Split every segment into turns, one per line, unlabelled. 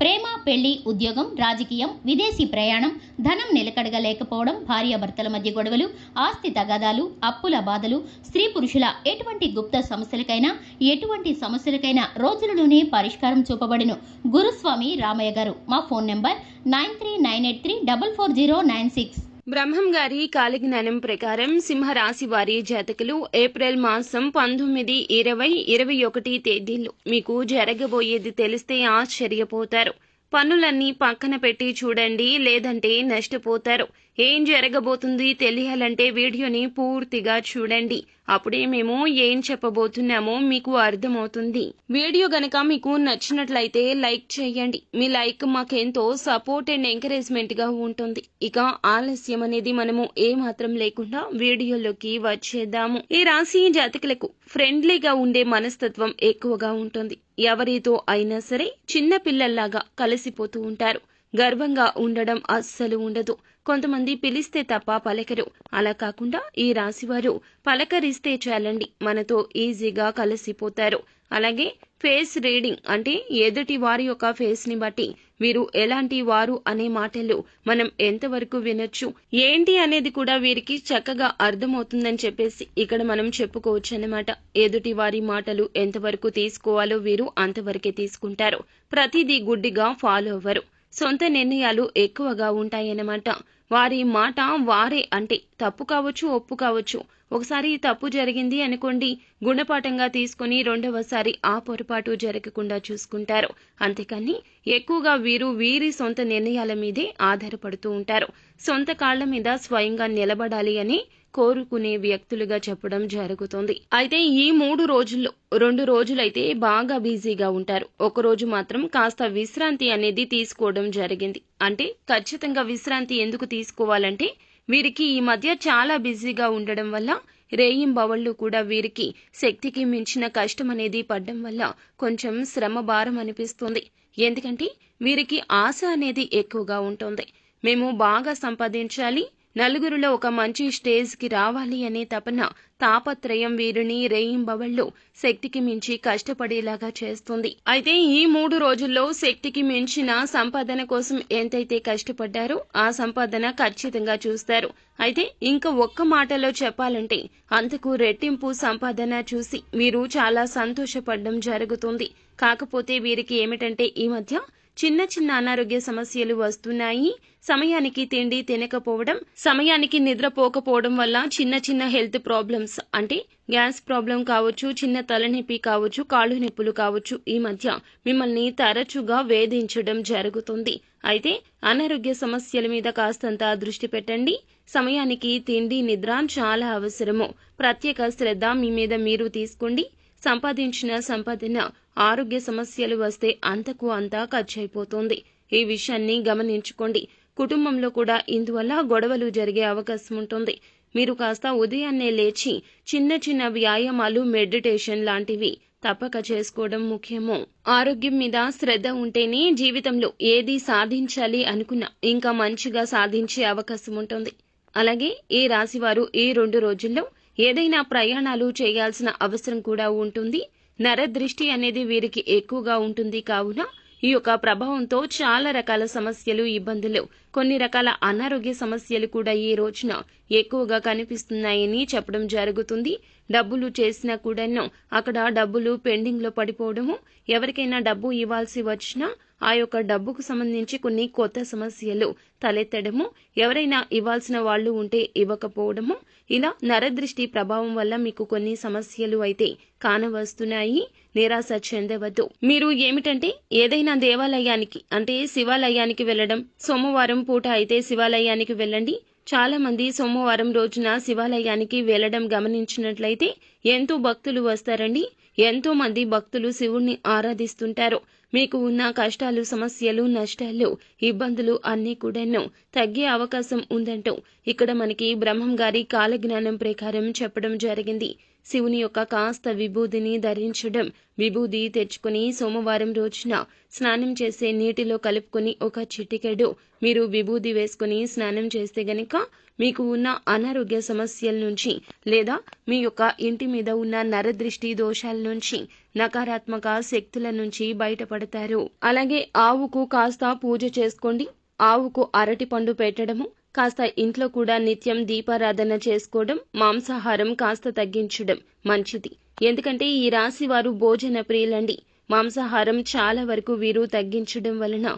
ప్రేమ పెళ్ళి ఉద్యోగం రాజకీయం విదేశీ ప్రయాణం ధనం నిలకడగా లేకపోవడం భార్యాభర్తల మధ్య గొడవలు ఆస్తి తగాదాలు అప్పుల బాధలు స్త్రీ పురుషుల ఎటువంటి గుప్త సమస్యలకైనా ఎటువంటి సమస్యలకైనా రోజులలోనే పరిష్కారం చూపబడిను. గురుస్వామి రామయ్య గారు మా phone number nine three nine eight three double four zero nine six.
Brahmam గారి కాలజ్ఞానం ప్రకారం సింహరాశి వారి జాతకులు ఏప్రిల్ మాసం పంతొమ్మిది ఇరవై ఇరవై ఒకటి తేదీలు మీకు జరగబోయేది తెలిస్తే ఆశ్చర్యపోతారు. పనులన్నీ పక్కన పెట్టి చూడండి లేదంటే నష్టపోతారు. ఏం జరగబోతుంది తెలియాలంటే వీడియోని పూర్తిగా చూడండి. అప్పుడే మేము ఏం చెప్పబోతున్నామో మీకు అర్థమవుతుంది. వీడియో గనక మీకు నచ్చినట్లయితే లైక్ చేయండి. మీ లైక్ మాకెంతో సపోర్ట్ అండ్ ఎంకరేజ్మెంట్గా ఉంటుంది. ఇక ఆలస్యం అనేది మనము ఏ మాత్రం లేకుండా వీడియోలోకి వచ్చేద్దాము. ఈ రాశి జాతకులకు ఫ్రెండ్లీగా ఉండే మనస్తత్వం ఎక్కువగా ఉంటుంది. ఎవరితో అయినా సరే చిన్న పిల్లల్లాగా కలిసిపోతూ ఉంటారు. గర్వంగా ఉండడం అస్సలు ఉండదు. కొంతమంది పిలిస్తే తప్ప పలకరు. అలా కాకుండా ఈ రాశివారు పలకరిస్తే చాలండి. మనతో ఈజీగా కలిసిపోతారు. అలాగే ఫేస్ రీడింగ్ అంటే ఎదుటి వారి యొక్క ఫేస్ని బట్టి వీరు ఎలాంటి వారు అనే మాటలు మనం ఎంతవరకు వినొచ్చు? ఏంటి అనేది కూడా వీరికి చక్కగా అర్థమవుతుందని చెప్పేసి ఇక్కడ మనం చెప్పుకోవచ్చు అన్నమాట ఎదుటి వారి మాటలు ఎంతవరకు తీసుకోవాలో వీరు అంతవరకే తీసుకుంటారు. ప్రతిదీ గుడ్డిగా ఫాలో అవ్వరు. సొంత నిర్ణయాలు ఎక్కువగా ఉంటాయన్నమాట. వారి మాట వారే అంటే తప్పు కావచ్చు ఒప్పు కావచ్చు. ఒకసారి తప్పు జరిగింది అనుకోండి గుణపాఠంగా తీసుకుని రెండవసారి ఆ పొరపాటు జరగకుండా చూసుకుంటారు. అంతేకాని ఎక్కువగా వీరు వీరి సొంత నిర్ణయాల మీదే ఆధారపడుతూ ఉంటారు. సొంత కాళ్ళ మీద స్వయంగా నిలబడాలి అని కోరుకునే వ్యక్తులుగా చెప్పడం జరుగుతుంది. అయితే ఈ మూడు రోజుల్లో రెండు రోజులైతే బాగా బిజీగా ఉంటారు. ఒక రోజు మాత్రం కాస్త విశ్రాంతి అనేది తీసుకోవడం జరిగింది. అంటే ఖచ్చితంగా విశ్రాంతి ఎందుకు తీసుకోవాలంటే వీరికి ఈ మధ్య చాలా బిజీగా ఉండడం వల్ల రేయింబవళ్ళు కూడా వీరికి శక్తికి మించిన కష్టం అనేది పడ్డం వల్ల కొంచెం శ్రమ భారం అనిపిస్తుంది. ఎందుకంటే వీరికి ఆశ అనేది ఎక్కువగా ఉంటుంది. మేము బాగా సంపాదించాలి నలుగురిలో ఒక మంచి స్టేజ్కి రావాలి అనే తపన తాపత్రయం వీరిని రేయింబవళ్ళు శక్తికి మించి కష్టపడేలాగా చేస్తుంది. అయితే ఈ మూడు రోజుల్లో శక్తికి మించిన సంపాదన కోసం ఎంతైతే కష్టపడ్డారో ఆ సంపాదన ఖచ్చితంగా చూస్తారు. అయితే ఇంకా ఒక్క మాటలో చెప్పాలంటే అంతకు రెట్టింపు సంపాదన చూసి వీరు చాలా సంతోషపడడం జరుగుతుంది. కాకపోతే వీరికి ఏమిటంటే ఈ మధ్య చిన్న చిన్న అనారోగ్య సమస్యలు వస్తున్నాయి. సమయానికి తిండి తినకపోవడం సమయానికి నిద్రపోకపోవడం వల్ల చిన్న చిన్న హెల్త్ ప్రాబ్లమ్స్ అంటే గ్యాస్ ప్రాబ్లం కావచ్చు చిన్న తలనొప్పి కావచ్చు కాళ్ళు నొప్పులు కావచ్చు ఈ మధ్య మిమ్మల్ని తరచుగా వేధించడం జరుగుతుంది. అయితే అనారోగ్య సమస్యల మీద కాస్తంత దృష్టి పెట్టండి. సమయానికి తిండి నిద్ర చాలా అవసరము. ప్రత్యేక శ్రద్ధ మీ మీద మీరు తీసుకోండి. సంపాదించిన సంపాదన ఆరోగ్య సమస్యలు వస్తే అంతకు అంతా ఖర్చయిపోతుంది. ఈ విషయాన్ని గమనించుకోండి. కుటుంబంలో కూడా ఇందువల్ల గొడవలు జరిగే అవకాశం ఉంటుంది మీరు కాస్త ఉదయాన్నే లేచి చిన్న చిన్న వ్యాయామాలు మెడిటేషన్ లాంటివి తప్పక చేసుకోవడం ముఖ్యము. ఆరోగ్యం మీద శ్రద్ధ ఉంటేనే జీవితంలో ఏది సాధించాలి అనుకున్నా ఇంకా మంచిగా సాధించే అవకాశం ఉంటుంది అలాగే ఈ రాశివారు ఈ రెండు రోజుల్లో ఏదైనా ప్రయాణాలు చేయాల్సిన అవసరం కూడా ఉంటుంది. నరదృష్టి అనేది వీరికి ఎక్కువగా ఉంటుంది కావున ఈ యొక్క ప్రభావంతో చాలా రకాల సమస్యలు ఇబ్బందులు కొన్ని రకాల అనారోగ్య సమస్యలు కూడా ఈ రోజున ఎక్కువగా కనిపిస్తున్నాయని చెప్పడం జరుగుతుంది. డబ్బులు చేసినా కూడాను అక్కడ డబ్బులు పెండింగ్లో పడిపోవడము ఎవరికైనా డబ్బు ఇవ్వాల్సి వచ్చినా ఆ యొక్క డబ్బుకు సంబంధించి కొన్ని కొత్త సమస్యలు తలెత్తడము. ఎవరైనా ఇవ్వాల్సిన వాళ్ళు ఉంటే ఇవ్వకపోవడము. ఇలా నరదృష్టి ప్రభావం వల్ల మీకు కొన్ని సమస్యలు అయితే కానవస్తున్నాయి. నిరాశ చెందవద్దు. మీరు ఏమిటంటే ఏదైనా దేవాలయానికి అంటే శివాలయానికి వెళ్ళడం సోమవారం పూట అయితే శివాలయానికి వెళ్ళండి. చాలా మంది సోమవారం రోజున శివాలయానికి వెళ్ళడం గమనించినట్లయితే ఎంతో భక్తులు వస్తారండి. ఎంతో మంది భక్తులు శివుణ్ణి ఆరాధిస్తుంటారు. మీకు ఉన్న కష్టాలు సమస్యలు నష్టాలు ఇబ్బందులు అన్నీ కూడాను తగ్గే అవకాశం ఉందంటూ ఇక్కడ మనకి బ్రహ్మం గారి కాలజ్ఞానం ప్రకారం చెప్పడం జరిగింది. శివుని యొక్క కాస్త విభూదిని ధరించడం విభూది తెచ్చుకుని సోమవారం రోజున స్నానం చేసే నీటిలో కలుపుకొని ఒక చిటికెడు మీరు విభూది వేసుకుని స్నానం చేస్తే గనక మీకు ఉన్న అనారోగ్య సమస్యల నుంచి లేదా మీ యొక్క ఇంటి మీద ఉన్న నరదృష్టి దోషాల నుంచి నకారాత్మక శక్తుల నుంచి బయటపడతారు. అలాగే ఆవుకు కాస్త పూజ చేసుకోండి. ఆవుకు అరటి పండు పెట్టడము కాస్త ఇంట్లో కూడా నిత్యం దీపారాధన చేసుకోవడం మాంసాహారం కాస్త తగ్గించడం మంచిది. ఎందుకంటే ఈ రాశి వారు భోజన ప్రియులండి. మాంసాహారం చాలా వరకు వీరు తగ్గించడం వలన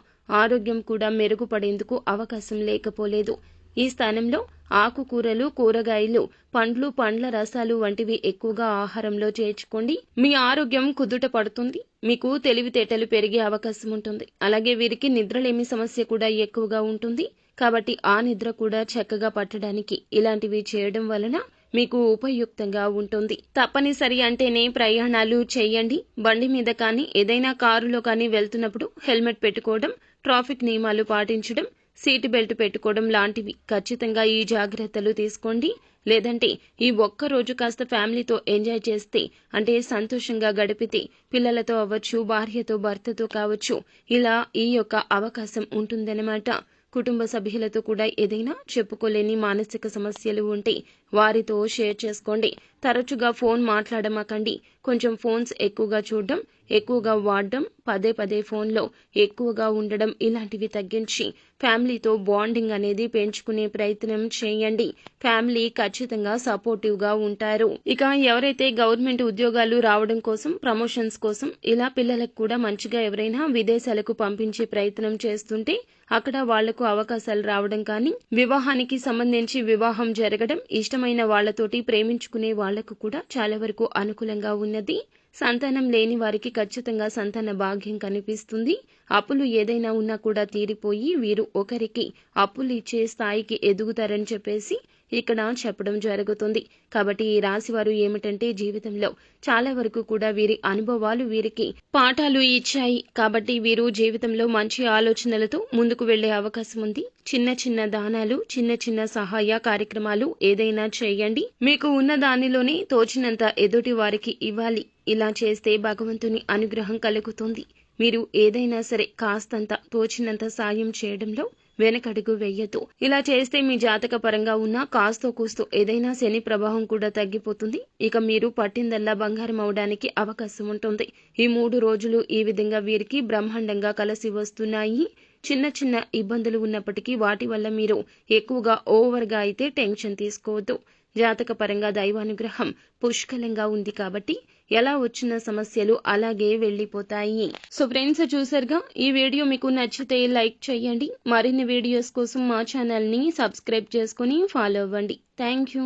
ఆరోగ్యం కూడా మెరుగుపడేందుకు అవకాశం లేకపోలేదు. ఈ స్థానంలో ఆకుకూరలు కూరగాయలు పండ్లు పండ్ల రసాలు వంటివి ఎక్కువగా ఆహారంలో చేర్చుకోండి. మీ ఆరోగ్యం కుదుట పడుతుంది. మీకు తెలివితేటలు పెరిగే అవకాశం ఉంటుంది. అలాగే వీరికి నిద్రలేమి సమస్య కూడా ఎక్కువగా ఉంటుంది. కాబట్టి ఆ నిద్ర కూడా చక్కగా పట్టడానికి ఇలాంటివి చేయడం వలన మీకు ఉపయుక్తంగా ఉంటుంది. తప్పనిసరి అంటేనే ప్రయాణాలు చేయండి. బండి మీద కానీ ఏదైనా కారులో కానీ వెళ్తున్నప్పుడు హెల్మెట్ పెట్టుకోవడం ట్రాఫిక్ నియమాలు పాటించడం సీటు బెల్ట్ పెట్టుకోవడం లాంటివి. ఖచ్చితంగా ఈ జాగ్రత్తలు తీసుకోండి. లేదంటే ఈ ఒక్క రోజు కాస్త ఫ్యామిలీతో ఎంజాయ్ చేస్తే అంటే సంతోషంగా గడిపితే పిల్లలతో అవ్వచ్చు భార్యతో భర్తతో కావచ్చు ఇలా ఈ యొక్క అవకాశం ఉంటుందన్నమాట. కుటుంబ సభ్యులతో కూడా ఏదైనా చెప్పుకోలేని మానసిక సమస్యలు ఉంటే వారితో షేర్ చేసుకోండి. తరచుగా ఫోన్ మాట్లాడమాకండి. కొంచెం ఫోన్స్ ఎక్కువగా చూడడం ఎక్కువగా వాడడం పదే పదే ఫోన్లో ఎక్కువగా ఉండడం ఇలాంటివి తగ్గించి ఫ్యామిలీతో బాండింగ్ అనేది పెంచుకునే ప్రయత్నం చేయండి. ఫ్యామిలీ ఖచ్చితంగా సపోర్టివ్గా ఉంటారు. ఇక ఎవరైతే గవర్నమెంట్ ఉద్యోగాలు రావడం కోసం ప్రమోషన్స్ కోసం ఇలా పిల్లలకు కూడా మంచిగా ఎవరైనా విదేశాలకు పంపించే ప్రయత్నం చేస్తుంటే అక్కడ వాళ్ళకు అవకాశాలు రావడం కానీ వివాహానికి సంబంధించి వివాహం జరగడం ఇష్టమైన వాళ్ళతోటి ప్రేమించుకునే వాళ్ళకు కూడా చాలా వరకు అనుకూలంగా ఉన్నది. సంతానం లేని వారికి ఖచ్చితంగా సంతాన భాగ్యం కనిపిస్తుంది. అప్పులు ఏదైనా ఉన్నా కూడా తీరిపోయి వీరు ఒకరికి అప్పులు ఇచ్చే స్థాయికి ఎదుగుతారని చెప్పేసి ఇక్కడ చెప్పడం జరుగుతుంది. కాబట్టి ఈ రాశివారు ఏమిటంటే జీవితంలో చాలా వరకు కూడా వీరి అనుభవాలు వీరికి పాఠాలు ఇచ్చాయి. కాబట్టి వీరు జీవితంలో మంచి ఆలోచనలతో ముందుకు వెళ్ళే అవకాశం ఉంది. చిన్న చిన్న దానాలు చిన్న చిన్న సహాయ కార్యక్రమాలు ఏదైనా చేయండి. మీకు ఉన్న దానిలోనే తోచినంత ఎదుటి వారికి ఇవ్వాలి. ఇలా చేస్తే భగవంతుని అనుగ్రహం కలుగుతుంది. మీరు ఏదైనా సరే కాస్తంత తోచినంత సాయం చేయడంలో వెనకడుగు వెయ్యొద్దు ఇలా చేస్తే మీ జాతక పరంగా ఉన్న కాస్తో కూస్తో ఏదైనా శని ప్రభావం కూడా తగ్గిపోతుంది. ఇక మీరు పట్టిందల్లా బంగారం అవడానికి అవకాశం ఉంటుంది. ఈ మూడు రోజులు ఈ విధంగా వీరికి బ్రహ్మాండంగా కలిసి వస్తున్నాయి. చిన్న చిన్న ఇబ్బందులు ఉన్నప్పటికీ వాటి వల్ల మీరు ఎక్కువగా ఓవర్గా అయితే టెన్షన్ తీసుకోవద్దు. జాతక పరంగా దైవానుగ్రహం పుష్కలంగా ఉంది కాబట్టి ఎలా వచ్చిన సమస్యలు అలాగే వెళ్ళిపోతాయి. సో ఫ్రెండ్స్ చూసారుగా ఈ వీడియో మీకు నచ్చితే లైక్ చేయండి. మరిన్ని వీడియోస్ కోసం మా ఛానల్ని సబ్స్క్రైబ్ చేసుకుని ఫాలో అవ్వండి. Thank you.